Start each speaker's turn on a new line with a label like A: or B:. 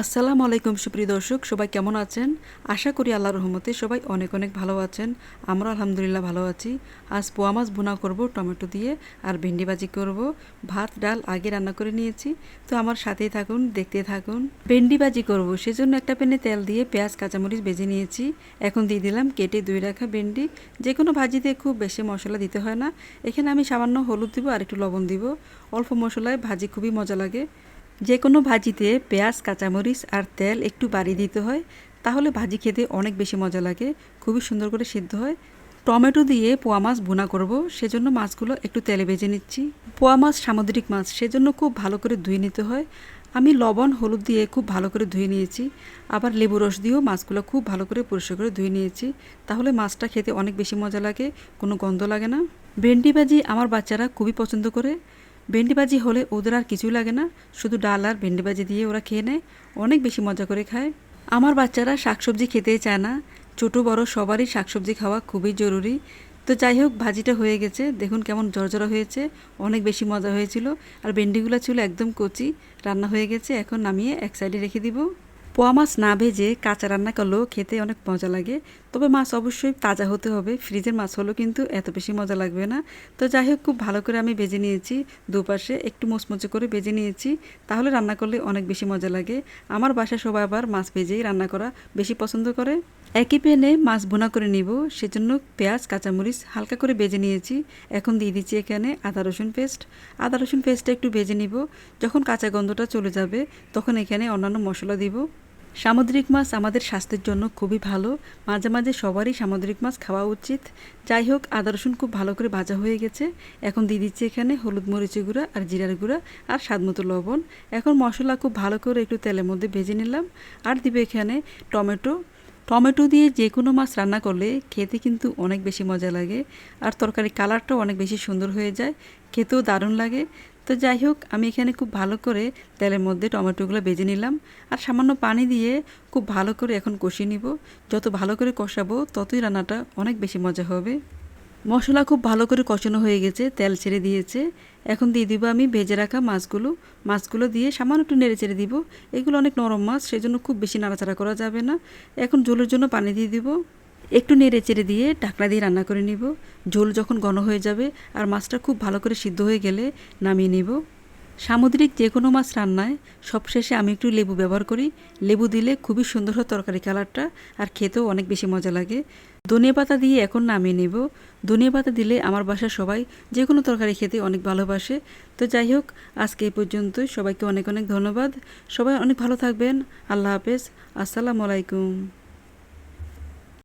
A: আসসালামু আলাইকুম, সুপ্রিয় দর্শক, সবাই কেমন আছেন? আশা করি আল্লাহর রহমতে সবাই অনেক অনেক ভালো আছেন। আমরা আলহামদুলিল্লাহ ভালো আছি। আজ পোয়া মাছ ভুনা করব, টমেটো দিয়ে, আর ভেন্ডি ভাজি করব। ভাত, ডাল আগে রান্না করে নিয়েছি। তো আমার সাথেই থাকুন, দেখতে থাকুন। ভেন্ডি ভাজি করব, সেজন্য একটা প্যানে তেল দিয়ে পেঁয়াজ, কাঁচামরিচ ভেজে নিয়েছি। এখন দিয়ে দিলাম কেটে ধুয়ে রাখা ভেন্ডি। যে কোনো ভাজিতে খুব বেশি মশলা দিতে হয় না। এখানে আমি সামান্য হলুদ দিব আর একটু লবণ দিব। অল্প মশলায় ভাজি খুবই মজা লাগে। যে কোনো ভাজিতে পেঁয়াজ, কাঁচামরিচ আর তেল একটু বাড়িয়ে দিতে হয়, তাহলে ভাজি খেতে অনেক বেশি মজা লাগে, খুবই সুন্দর করে সিদ্ধ হয়। টমেটো দিয়ে পোয়া মাছ ভুনা করব, সেজন্য মাছগুলো একটু তেলে ভেজে নিচ্ছি। পোয়া মাছ সামুদ্রিক মাছ, সেজন্য খুব ভালো করে ধুয়ে নিতে হয়। আমি লবণ, হলুদ দিয়ে খুব ভালো করে ধুয়ে নিয়েছি। আবার লেবু রস দিয়েও মাছগুলো খুব ভালো করে পরিষ্কার করে ধুয়ে নিয়েছি। তাহলে মাছটা খেতে অনেক বেশি মজা লাগে, কোনো গন্ধ লাগে না। ভেন্ডি ভাজি আমার বাচ্চারা খুবই পছন্দ করে। ভেন্ডি ভাজি হলে ওদের আর কিছুই লাগে না। শুধু ডাল আর ভেন্ডি ভাজি দিয়ে ওরা খেয়ে নেয়। অনেক বেশি মজা করে খায়। আমার বাচ্চারা শাকসবজি খেতেই চায় না। ছোটো, বড় সবারই শাকসবজি খাওয়া খুবই জরুরি। তো যাই হোক, ভাজিটা হয়ে গেছে। দেখুন কেমন জর্জরা হয়েছে। অনেক বেশি মজা হয়েছিল। আর ভেন্ডিগুলো ছিল একদম কচি। রান্না হয়ে গেছে। এখন নামিয়ে এক সাইডে রেখে দিব। পোয়া মাছ না ভেজে কাঁচা রান্না করলেও খেতে অনেক মজা লাগে। তবে মাছ অবশ্যই তাজা হতে হবে। ফ্রিজের মাছ হলেও কিন্তু এত বেশি মজা লাগবে না। তো যাই হোক, খুব ভালো করে আমি ভেজে নিয়েছি দুপাশে। একটু মোচমোচে করে ভেজে নিয়েছি। তাহলে রান্না করলে অনেক বেশি মজা লাগে। আমার বাসায় সবাই আবার মাছ ভেজেই রান্না করা বেশি পছন্দ করে। একই প্যানে মাছ বোনা করে নিব। সেজন্য পেঁয়াজ, কাঁচামরিচ হালকা করে ভেজে নিয়েছি। এখন দিয়ে দিচ্ছি এখানে আদা, রসুন পেস্ট। আদা, রসুন পেস্টটা একটু ভেজে নিব। যখন কাঁচা গন্ধটা চলে যাবে, তখন এখানে অন্যান্য মশলা দিব। সামুদ্রিক মাছ আমাদের স্বাস্থ্যের জন্য খুবই ভালো। মাঝে মাঝে সবারই সামুদ্রিক মাছ খাওয়া উচিত। যাই হোক, আদা, রসুন খুব ভালো করে ভাজা হয়ে গেছে। এখন দিয়ে দিচ্ছি এখানে হলুদ মরিচের গুঁড়া আর জিরার গুঁড়া আর স্বাদ মতো লবণ। এখন মশলা খুব ভালো করে একটু তেলের মধ্যে ভেজে নিলাম। আর দিবে এখানে টমেটো টমেটো দিয়ে যে কোনো মাছ রান্না করলে খেতে কিন্তু অনেক বেশি মজা লাগে। আর তরকারি কালারটাও অনেক বেশি সুন্দর হয়ে যায়। খেতেও দারুণ লাগে। তো যাই হোক, আমি এখানে খুব ভালো করে তেলের মধ্যে টমেটোগুলো ভেজে নিলাম। আর সামান্য পানি দিয়ে খুব ভালো করে এখন কষিয়ে নিব। যত ভালো করে কষাবো, ততই রান্নাটা অনেক বেশি মজা হবে। মশলা খুব ভালো করে কষানো হয়ে গেছে, তেল ছেড়ে দিয়েছে। এখন দিয়ে দিব আমি ভেজে রাখা মাছগুলো। মাছগুলো দিয়ে সামান্য একটু নেড়ে চেড়ে দিব। এগুলো অনেক নরম মাছ সেই জন্য খুব বেশি নাড়াচাড়া করা যাবে না। এখন ঝোলের জন্য পানি দিয়ে দিব। একটু নেড়ে চেড়ে দিয়ে ঢাকনা দিয়ে রান্না করে নিব। ঝোল যখন ঘন হয়ে যাবে আর মাছটা খুব ভালো করে সিদ্ধ হয়ে গেলে নামিয়ে নিব। সামুদ্রিক যে কোনো মাছ রান্নায় সবশেষে আমি একটু লেবু ব্যবহার করি। লেবু দিলে খুবই সুন্দর হয় তরকারি কালারটা আর খেতেও অনেক বেশি মজা লাগে। ধনিয়া পাতা দিয়ে এখন নামিয়ে নেব। ধনে পাতা দিলে আমার বাসার সবাই যে কোনো তরকারি খেতে অনেক ভালোবাসে। তো যাই হোক, আজকে এই পর্যন্তই। সবাইকে অনেক অনেক ধন্যবাদ। সবাই অনেক ভালো থাকবেন। আল্লাহ হাফেজ। আসসালামু আলাইকুম।